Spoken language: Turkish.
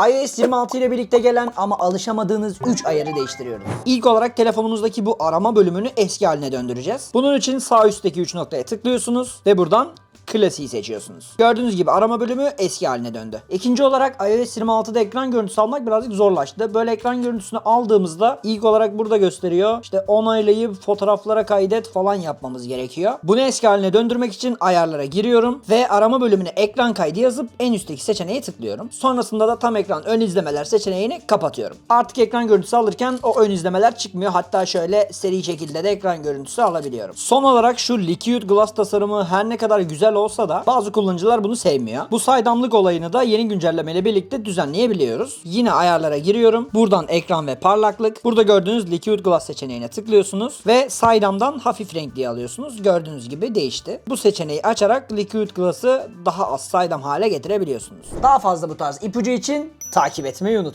iOS 26 ile birlikte gelen ama alışamadığınız 3 ayarı değiştiriyoruz. İlk olarak telefonumuzdaki bu arama bölümünü eski haline döndüreceğiz. Bunun için sağ üstteki 3 noktaya tıklıyorsunuz ve buradan klasiği seçiyorsunuz. Gördüğünüz gibi arama bölümü eski haline döndü. İkinci olarak iOS 26'da ekran görüntüsü almak birazcık zorlaştı. Böyle ekran görüntüsünü aldığımızda ilk olarak burada gösteriyor. İşte onaylayıp fotoğraflara kaydet falan yapmamız gerekiyor. Bunu eski haline döndürmek için ayarlara giriyorum ve arama bölümüne ekran kaydı yazıp en üstteki seçeneğe tıklıyorum. Sonrasında da tam ekran ön izlemeler seçeneğini kapatıyorum. Artık ekran görüntüsü alırken o ön izlemeler çıkmıyor. Hatta şöyle seri şekilde de ekran görüntüsü alabiliyorum. Son olarak şu Liquid Glass tasarımı her ne kadar güzel olsa da bazı kullanıcılar bunu sevmiyor. Bu saydamlık olayını da yeni güncellemeyle birlikte düzenleyebiliyoruz. Yine ayarlara giriyorum. Buradan ekran ve parlaklık. Burada gördüğünüz Liquid Glass seçeneğine tıklıyorsunuz ve saydamdan hafif renkli alıyorsunuz. Gördüğünüz gibi değişti. Bu seçeneği açarak Liquid Glass'ı daha az saydam hale getirebiliyorsunuz. Daha fazla bu tarz ipucu için takip etmeyi unutma.